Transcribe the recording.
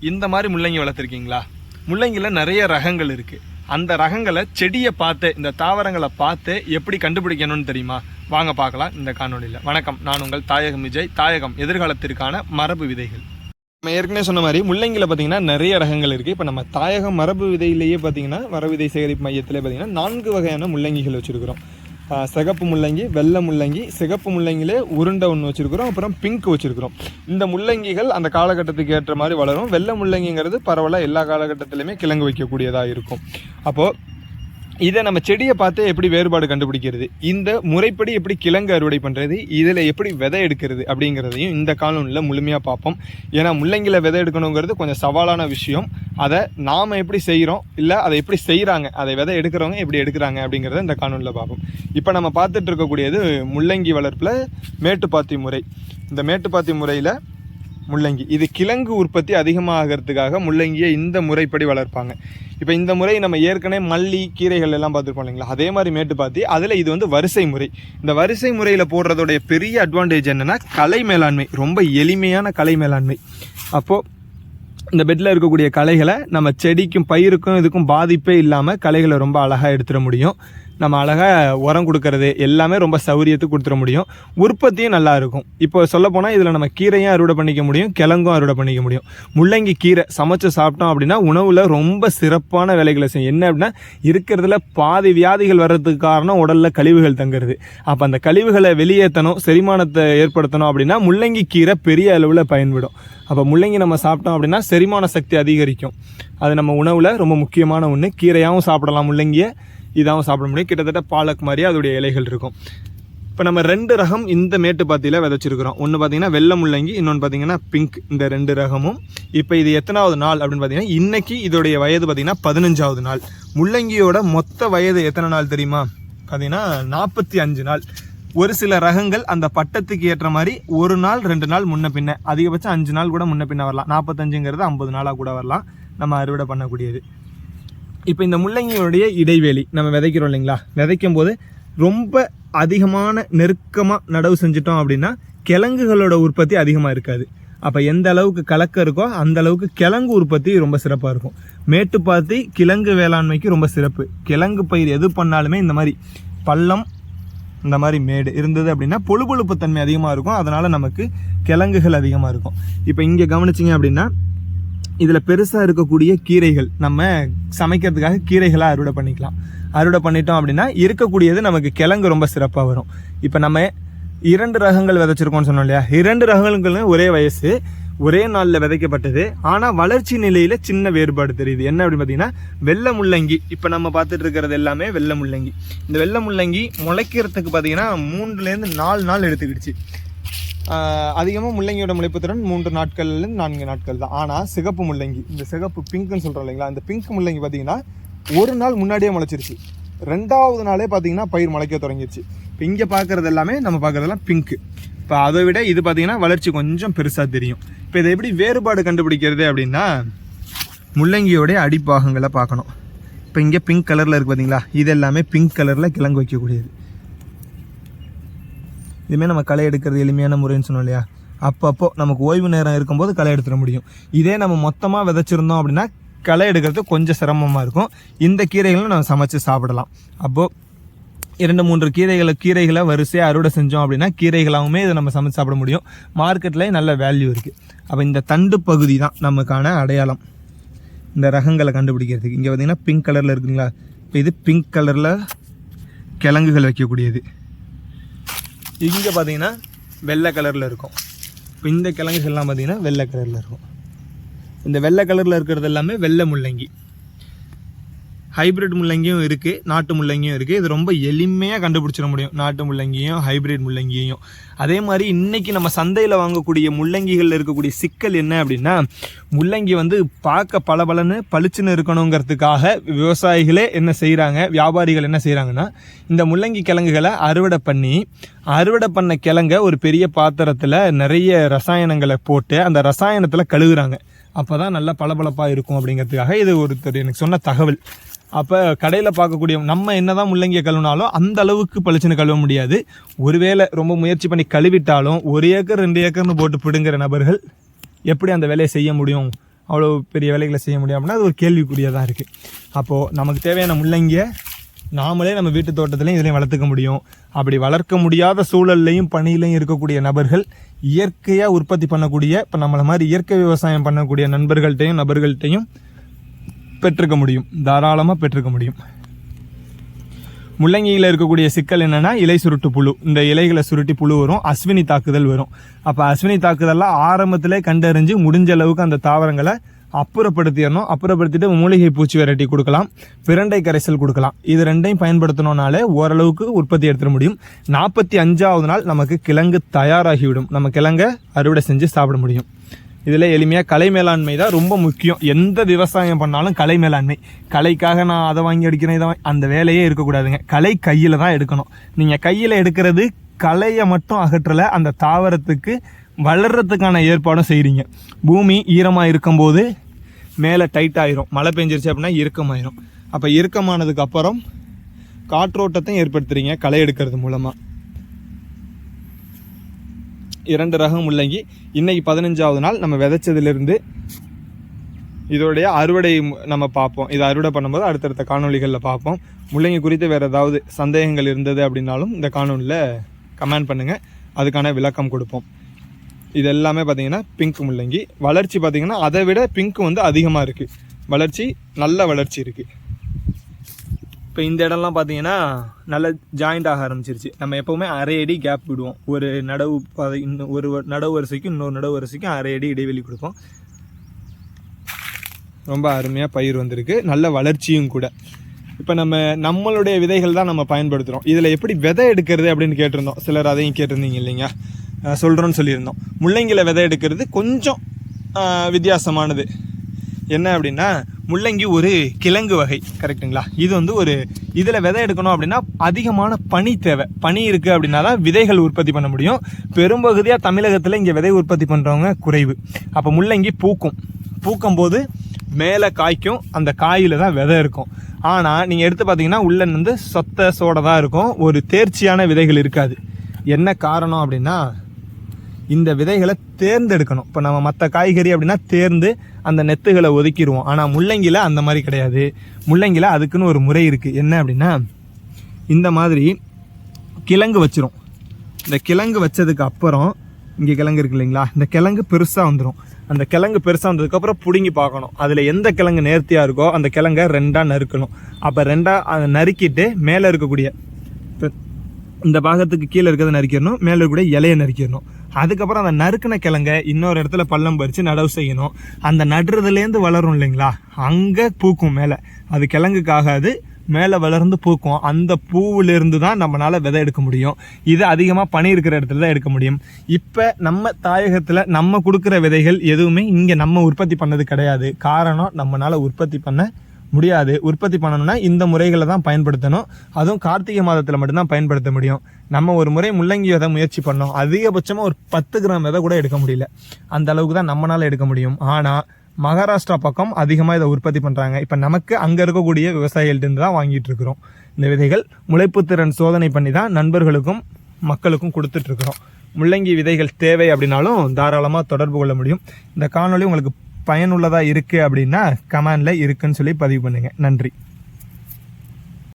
இந்த மாதிரி முள்ளங்கி வளர்த்துருக்கீங்களா? முள்ளங்கியில் நிறைய ரகங்கள் இருக்குது அந்த ரகங்களை செடியை பார்த்து இந்த தாவரங்களை பார்த்து எப்படி கண்டுபிடிக்கணும்னு தெரியுமா? வாங்க பார்க்கலாம் இந்த காணொளியில். வணக்கம். நான் உங்கள் தாயகம் விஜய். தாயகம் எதிர்காலத்திற்கான மரபு விதைகள். நம்ம ஏற்கனவே சொன்ன மாதிரி முள்ளங்கியில் பார்த்தீங்கன்னா நிறைய ரகங்கள் இருக்குது இப்போ நம்ம தாயகம் மரபு விதையிலேயே பார்த்தீங்கன்னா மரபு விதை சேகரிப்பு மையத்தில் பார்த்தீங்கன்னா நான்கு வகையான முள்ளங்கிகள் வச்சுருக்கிறோம். சிகப்பு முள்ளங்கி வெள்ளை முள்ளங்கி சிகப்பு முள்ளங்கிலே உருண்டை ஒன்று வச்சுருக்குறோம் அப்புறம் பிங்க் வச்சுருக்குறோம். இந்த முள்ளங்கிகள் அந்த காலகட்டத்துக்கு ஏற்ற மாதிரி வளரும். வெள்ளை முள்ளங்கிங்கிறது பரவாயில்ல எல்லா காலகட்டத்திலையுமே கிழங்கு வைக்கக்கூடியதாக இருக்கும். அப்போது இதை நம்ம செடியை பார்த்து எப்படி வேறுபாடு கண்டுபிடிக்கிறது? இந்த முறைப்படி எப்படி கிழங்கு அறுவடை பண்ணுறது இதில் எப்படி விதை எடுக்கிறது அப்படிங்கிறதையும் இந்த காலனில் முழுமையாக பார்ப்போம். ஏன்னா முள்ளங்கியில் விதை எடுக்கணுங்கிறது கொஞ்சம் சவாலான விஷயம். அதை நாம் எப்படி செய்கிறோம்? இல்லை அதை எப்படி செய்கிறாங்க? அதை விதை எடுக்கிறவங்க எப்படி எடுக்கிறாங்க அப்படிங்கிறத இந்த காணொலியில் பார்ப்போம். இப்போ நம்ம பார்த்துட்டு இருக்கக்கூடியது முள்ளங்கி வளர்ப்பில் மேட்டுப்பாத்தி முறை. இந்த மேட்டுப்பாத்தி முறையில் முள்ளங்கி. இது கிழங்கு உற்பத்தி அதிகமாகிறதுக்காக முள்ளங்கியை இந்த முறைப்படி வளர்ப்பாங்க. இப்போ இந்த முறை நம்ம ஏற்கனவே மல்லி கீரைகள் எல்லாம் பார்த்துருப்போம் இல்லைங்களா? அதே மாதிரி மேட்டு பார்த்து அதில் இது வந்து வரிசை முறை. இந்த வரிசை முறையில் போடுறதோடைய பெரிய அட்வான்டேஜ் என்னென்னா கலை மேலாண்மை. ரொம்ப எளிமையான கலை மேலாண்மை. அப்போது இந்த பெட்டில் இருக்கக்கூடிய களைகளை நம்ம செடிக்கும் பயிருக்கும் இதுக்கும் பாதிப்பே இல்லாமல் களைகளை ரொம்ப அழகாக எடுத்துட முடியும். நம்ம அழகாக உரம் கொடுக்கறது எல்லாமே ரொம்ப சௌரியத்துக்கு கொடுத்துட முடியும். உற்பத்தியும் நல்லா இருக்கும். இப்போ சொல்ல போனால் இதில் நம்ம கீரையும் அறுவடை பண்ணிக்க முடியும் கிழங்கும் அறுவடை பண்ணிக்க முடியும். முள்ளங்கி கீரை சமைச்சு சாப்பிட்டோம் அப்படின்னா உணவில் ரொம்ப சிறப்பான வேலைகளை செய்யும். என்ன அப்படின்னா இருக்கிறதுல பாதி வியாதிகள் வர்றதுக்கு காரணம் உடலில் கழிவுகள் தங்குறது. அப்போ அந்த கழிவுகளை வெளியேற்றணும் செரிமானத்தை ஏற்படுத்தணும் அப்படின்னா முள்ளங்கி கீரை பெரிய அளவில் பயன்படும். அப்போ முள்ளங்கி நம்ம சாப்பிட்டோம் அப்படின்னா செரிமான சக்தி அதிகரிக்கும். அது நம்ம உணவில் ரொம்ப முக்கியமான ஒன்று கீரையாகவும் சாப்பிடலாம் முள்ளங்கியை. இதாகவும் சாப்பிட முடியும். கிட்டத்தட்ட பாலக் மாதிரி அதோடைய இலைகள் இருக்கும். இப்போ நம்ம ரெண்டு ரகம் இந்த மேட்டுப்பாத்தியில் விதைச்சிருக்கிறோம். ஒன்று பார்த்தீங்கன்னா வெள்ளை முள்ளங்கி இன்னொன்று பார்த்தீங்கன்னா பிங்க். இந்த ரெண்டு ரகமும். இப்போ இது எத்தனாவது நாள் அப்படின்னு பார்த்தீங்கன்னா இன்னைக்கு இதோடைய வயது பார்த்தீங்கன்னா பதினஞ்சாவது நாள். முள்ளங்கியோட மொத்த வயது எத்தனை நாள் தெரியுமா? பார்த்தீங்கன்னா நாற்பத்தி அஞ்சு நாள். ஒரு சில ரகங்கள் அந்த பட்டத்துக்கு ஏற்ற மாதிரி ஒரு நாள் ரெண்டு நாள் முன்ன பின்ன. அதிகபட்சம் அஞ்சு நாள் கூட முன்ன பின்ன வரலாம். நாற்பத்தஞ்சுங்கிறது ஐம்பது நாளாக கூட வரலாம். நம்ம அறுவடை பண்ணக்கூடியது. இப்போ இந்த முள்ளங்கியோடைய இடைவெளி நம்ம விதைக்கிறோம் இல்லைங்களா? விதைக்கும் போது ரொம்ப அதிகமான நெருக்கமாக நடவு செஞ்சிட்டோம் அப்படின்னா கிழங்குகளோட உற்பத்தி அதிகமாக இருக்காது. அப்போ எந்த அளவுக்கு கலக்க இருக்கோ அந்த அளவுக்கு கிழங்கு உற்பத்தி ரொம்ப சிறப்பாக இருக்கும். மேட்டுப்பாத்தி கிழங்கு வேளாண்மைக்கு ரொம்ப சிறப்பு. கிழங்கு பயிர் எது பண்ணாலுமே இந்த மாதிரி பள்ளம் இந்த மாதிரி மேடு இருந்தது அப்படின்னா பொழுபொழுப்பு தன்மை அதிகமாக இருக்கும். அதனால் நமக்கு கிழங்குகள் அதிகமாக இருக்கும். இப்போ இங்கே கவனிச்சிங்க அப்படின்னா இதில் பெருசாக இருக்கக்கூடிய கீரைகள் நம்ம சமைக்கிறதுக்காக கீரைகளாக அறுவடை பண்ணிக்கலாம். அறுவடை பண்ணிட்டோம் அப்படின்னா இருக்கக்கூடியது நமக்கு கிழங்கு ரொம்ப சிறப்பாக வரும். இப்போ நம்ம இரண்டு ரகங்கள் விதைச்சிருக்கோம்னு சொன்னோம் இல்லையா? இரண்டு ரகங்களும் ஒரே வயசு ஒரே நாளில் விதைக்கப்பட்டது. ஆனால் வளர்ச்சி நிலையில் சின்ன வேறுபாடு தெரியுது. என்ன அப்படின்னு பார்த்தீங்கன்னா வெள்ளை முள்ளங்கி. இப்போ நம்ம பார்த்துட்டு இருக்கிறது எல்லாமே வெள்ளை முள்ளங்கி. இந்த வெள்ளை முள்ளங்கி முளைக்கிறதுக்கு பார்த்தீங்கன்னா மூன்றுலேருந்து நாலு நாள் எடுத்துக்கிடுச்சு. அதிகமாக முள்ளங்கியோட முளைப்பு திறன் மூன்று நாட்கள்லேருந்து நான்கு நாட்கள் தான். ஆனால் சிகப்பு முள்ளங்கி இந்த சிகப்பு பிங்க்னு சொல்கிறோம் இல்லைங்களா இந்த பிங்க் முள்ளங்கி பார்த்தீங்கன்னா ஒரு நாள் முன்னாடியே முளைச்சிருச்சு. ரெண்டாவது நாளே பார்த்தீங்கன்னா பயிர் முளைக்க தொடங்கிடுச்சு இப்போ இங்கே பார்க்குறது எல்லாமே நம்ம பார்க்குறதெல்லாம் பிங்க்கு இப்போ அதை விட இது பார்த்தீங்கன்னா வளர்ச்சி கொஞ்சம் பெருசாக தெரியும். இப்போ இதை எப்படி வேறுபாடு கண்டுபிடிக்கிறது அப்படின்னா முள்ளங்கியோடைய அடிப்பாகங்களை பார்க்கணும். இப்போ இங்கே பிங்க் கலரில் இருக்குது பார்த்தீங்களா இது எல்லாமே பிங்க் கலரில் கிழங்கு வைக்கக்கூடியது. இதுமாரி நம்ம களை எடுக்கிறது எளிமையான முறைன்னு சொன்னோம் இல்லையா? அப்பப்போ நமக்கு ஓய்வு நேரம் இருக்கும்போது களை எடுத்துட முடியும். இதே நம்ம மொத்தமாக விதைச்சிருந்தோம் அப்படின்னா களை எடுக்கிறது கொஞ்சம் சிரமமாக இருக்கும். இந்த கீரைகளும் நம்ம சமைச்சு சாப்பிடலாம். அப்போது இரண்டு மூன்று கீரைகளை கீரைகளை வரிசையாக அறுவடை செஞ்சோம் அப்படின்னா கீரைகளாகவுமே இதை நம்ம சமைச்சு சாப்பிட முடியும். மார்க்கெட்லேயும் நல்ல வேல்யூ இருக்குது அப்போ இந்த தண்டு பகுதி தான் நமக்கான அடையாளம். இந்த ரகங்களை கண்டுபிடிக்கிறதுக்கு. இங்கே பார்த்தீங்கன்னா பிங்க் கலரில் இருக்குங்களா? இப்போ இது பிங்க் கலரில் கிழங்குகள் வைக்கக்கூடியது. இங்கே பார்த்தீங்கன்னா வெள்ளை கலரில் இருக்கும். இப்போ இந்த கிழங்குகள்லாம் பார்த்தீங்கன்னா வெள்ளை கலரில் இருக்கும். இந்த வெள்ளை கலரில் இருக்கிறது எல்லாமே வெள்ளை முள்ளங்கி. ஹைப்ரிட் முள்ளங்கியும் இருக்குது நாட்டு முள்ளங்கியும் இருக்குது இது ரொம்ப எளிமையாக கண்டுபிடிச்சிட முடியும். நாட்டு முள்ளங்கியும் ஹைப்ரிட் முள்ளங்கியையும். அதே மாதிரி இன்றைக்கி நம்ம சந்தையில் வாங்கக்கூடிய முள்ளங்கிகளில் இருக்கக்கூடிய சிக்கல் என்ன அப்படின்னா முள்ளங்கி வந்து பார்க்க பளபளன்னு பளிச்சுன்னு இருக்கணுங்கிறதுக்காக விவசாயிகளே என்ன செய்கிறாங்க வியாபாரிகள் என்ன செய்கிறாங்கன்னா இந்த முள்ளங்கி கிழங்குகளை அறுவடை பண்ணி அறுவடை பண்ண கிழங்க ஒரு பெரிய பாத்திரத்தில் நிறைய ரசாயனங்களை போட்டு அந்த ரசாயனத்தில் கழுகுறாங்க. அப்போ தான் நல்லா பளபளப்பாக இருக்கும் அப்படிங்கிறதுக்காக இது ஒருத்தர் எனக்கு சொன்ன தகவல். அப்போ கடையில் பார்க்கக்கூடிய நம்ம என்ன தான் முள்ளங்கியை கழுவினாலும் அந்த அளவுக்கு பளிச்சுன்னு கழுவ முடியாது. ஒருவேளை ரொம்ப முயற்சி பண்ணி கழுவிட்டாலும் ஒரு ஏக்கர் ரெண்டு ஏக்கர்னு போட்டு பிடுங்குற நபர்கள் எப்படி அந்த வேலையை செய்ய முடியும்? அவ்வளோ பெரிய வேலைகளை செய்ய முடியும் அப்படின்னா அது ஒரு கேள்விக்குரியதாக தான் இருக்குது அப்போது நமக்கு தேவையான முள்ளங்கியை நாமளே நம்ம வீட்டு தோட்டத்துலையும் இதுலையும் வளர்த்துக்க முடியும். அப்படி வளர்க்க முடியாத சூழல்லையும் பணியிலையும் இருக்கக்கூடிய நபர்கள் இயற்கையாக உற்பத்தி பண்ணக்கூடிய இப்போ நம்மளை மாதிரி இயற்கை விவசாயம் பண்ணக்கூடிய நண்பர்கள்ட்டையும் நபர்கள்ட்டையும் பெற்றுக்க முடியும். தாராளமாக பெற்றுக்க முடியும். முள்ளங்கியில் இருக்கக்கூடிய சிக்கல் என்னென்னா இலை சுருட்டு புழு. இந்த இலைகளை சுருட்டி புழு வரும் அஸ்வினி தாக்குதல் வரும். அப்போ அஸ்வினி தாக்குதல்லாம் ஆரம்பத்திலே கண்டறிஞ்சு முடிஞ்ச அளவுக்கு அந்த தாவரங்களை அப்புறப்படுத்திடணும். அப்புறப்படுத்திட்டு மூலிகை பூச்சி வெரைட்டி கொடுக்கலாம். பிரண்டை கரைசல் கொடுக்கலாம். இது ரெண்டையும் பயன்படுத்தணும்னாலே ஓரளவுக்கு உற்பத்தி எடுத்துட முடியும். நாற்பத்தி அஞ்சாவது நாள் நமக்கு கிழங்கு தயாராகிவிடும். நம்ம கிழங்கை அறுவடை செஞ்சு சாப்பிட முடியும். இதில் எளிமையாக கலை மேலாண்மை தான் ரொம்ப முக்கியம். எந்த விவசாயம் பண்ணாலும் கலை மேலாண்மை. கலைக்காக நான் அதை வாங்கி அடிக்கிறேன் இதை அந்த வேலையே இருக்கக்கூடாதுங்க. கலை கையில் தான் எடுக்கணும். நீங்கள் கையில் எடுக்கிறது கலையை மட்டும் அகற்றலை அந்த தாவரத்துக்கு வளர்கிறதுக்கான ஏற்பாடும் செய்கிறீங்க பூமி ஈரமாக இருக்கும்போது மேலே டைட் ஆயிரும். மழை பெஞ்சிருச்சு அப்படின்னா இறுக்கமாயிரும். அப்போ இறுக்கமானதுக்கு அப்புறம் காற்றோட்டத்தையும் ஏற்படுத்துறீங்க களை எடுக்கிறது மூலமாக இரண்டு ரகம் முள்ளங்கி இன்றைக்கி பதினஞ்சாவது நாள் நம்ம விதைச்சதுலேருந்து இதோடைய அறுவடை நம்ம பார்ப்போம். இதை அறுவடை பண்ணும்போது அடுத்தடுத்த காணொளிகளில் பார்ப்போம். முள்ளங்கி குறித்து வேறு ஏதாவது சந்தேகங்கள் இருந்தது அப்படின்னாலும் இந்த காணொலியில் கமெண்ட் பண்ணுங்கள் அதுக்கான விளக்கம் கொடுப்போம். இது எல்லாமே பார்த்திங்கன்னா பிங்க் முள்ளங்கி. வளர்ச்சி பார்த்திங்கன்னா அதை விட பிங்க் வந்து அதிகமாக இருக்குது வளர்ச்சி நல்ல வளர்ச்சி இருக்குது இப்போ இந்த இடம்லாம் பார்த்தீங்கன்னா நல்ல ஜாயிண்ட் ஆக ஆரம்பிச்சிருச்சு. நம்ம எப்போவுமே அரை அடி கேப் விடுவோம். ஒரு நடவு பாதை இன்னும் ஒரு நடவு வரிசைக்கும் இன்னொரு நடவு வரிசைக்கும் அரை அடி இடைவெளி கொடுப்போம். ரொம்ப அருமையாக பயிர் வந்திருக்கு. நல்ல வளர்ச்சியும் கூட. இப்போ நம்ம நம்மளுடைய விதைகள் தான் நம்ம பயன்படுத்துகிறோம் இதில் எப்படி விதை எடுக்கிறது அப்படின்னு கேட்டிருந்தோம். சிலர் அதையும் கேட்டிருந்தீங்க இல்லைங்க? சொல்கிறோன்னு சொல்லியிருந்தோம். முள்ளங்கியில் விதை எடுக்கிறது கொஞ்சம் வித்தியாசமானது. என்ன அப்படின்னா முள்ளங்கி ஒரு கிழங்கு வகை கரெக்ட்டுங்களா? இது வந்து ஒரு இதில் விதை எடுக்கணும் அப்படின்னா அதிகமான பனி தேவை. பனி இருக்குது அப்படின்னா தான் விதைகள் உற்பத்தி பண்ண முடியும். பெரும்பகுதியாக தமிழகத்தில் இங்கே விதை உற்பத்தி பண்ணுறவங்க குறைவு. அப்போ முள்ளங்கி பூக்கும். பூக்கும் போது மேலே காய்க்கும் அந்த காயில் தான் விதை இருக்கும். ஆனால் நீங்கள் எடுத்து பார்த்தீங்கன்னா உள்ள வந்து சொத்த சோட தான் இருக்கும். ஒரு தேர்ச்சியான விதைகள் இருக்காது. என்ன காரணம் அப்படின்னா இந்த விதைகளை தேர்ந்தெடுக்கணும். இப்போ நம்ம மற்ற காய்கறி அப்படின்னா தேர்ந்து அந்த நெத்துகளை ஒதுக்கிடுவோம். ஆனால் முள்ளங்கியில் அந்த மாதிரி கிடையாது. முள்ளங்கியில் அதுக்குன்னு ஒரு முறை இருக்குது என்ன அப்படின்னா இந்த மாதிரி கிழங்கு வச்சிரும். இந்த கிழங்கு வச்சதுக்கு அப்புறம் இங்கே கிழங்கு இருக்கு இல்லைங்களா? இந்த கிழங்கு பெருசாக வந்துடும் அந்த கிழங்கு பெருசாக வந்ததுக்கப்புறம் பிடுங்கி பார்க்கணும். அதில் எந்த கிழங்கு நேர்த்தியாக இருக்கோ அந்த கிழங்கை ரெண்டாக நறுக்கணும். அப்போ ரெண்டாக அதை நறுக்கிட்டு மேலே இருக்கக்கூடிய இந்த பாகத்துக்கு கீழே இருக்கிறத நறுக்கிடணும். மேலே இருக்கக்கூடிய இலையை நறுக்கிடணும். அதுக்கப்புறம் அந்த நறுக்கின கிழங்க இன்னொரு இடத்துல பள்ளம் பறித்து நடவு செய்யணும். அந்த நடுறதுலேருந்து வளரும் இல்லைங்களா? அங்கே பூக்கும் மேலே. அது கிழங்குக்காகாது மேலே வளர்ந்து பூக்கும். அந்த பூவிலிருந்து தான் நம்மளால் விதை எடுக்க முடியும். இது அதிகமாக பனி இருக்கிற இடத்துல தான் எடுக்க முடியும். இப்போ நம்ம தாயகத்தில் நம்ம கொடுக்குற விதைகள் எதுவுமே இங்கே நம்ம உற்பத்தி பண்ணது கிடையாது. காரணம் நம்மளால் உற்பத்தி பண்ண முடியாது. உற்பத்தி பண்ணணும்னா இந்த முறைகளை தான் பயன்படுத்தணும். அதுவும் கார்த்திகை மாதத்தில் மட்டும்தான் பயன்படுத்த முடியும். நம்ம ஒரு முறை முள்ளங்கி விதை முயற்சி பண்ணோம். அதிகபட்சமாக ஒரு பத்து கிராம் விதை கூட எடுக்க முடியல. அந்த அளவுக்கு தான் நம்மளால் எடுக்க முடியும். ஆனால் மகாராஷ்டிரா பக்கம் அதிகமாக இதை உற்பத்தி பண்ணுறாங்க இப்போ நமக்கு அங்கே இருக்கக்கூடிய விவசாயிகள்கிட்ட தான் வாங்கிட்டு இருக்கிறோம். இந்த விதைகள் முளைப்பு திறன் சோதனை பண்ணி தான் நண்பர்களுக்கும் மக்களுக்கும் கொடுத்துட்ருக்குறோம் முள்ளங்கி விதைகள் தேவை அப்படின்னாலும் தாராளமாக தொடர்பு கொள்ள முடியும். இந்த காணொளி உங்களுக்கு பயனுள்ளதாக இருக்குது அப்படின்னா கமெண்டில் இருக்குன்னு சொல்லி பதிவு பண்ணுங்கள் நன்றி.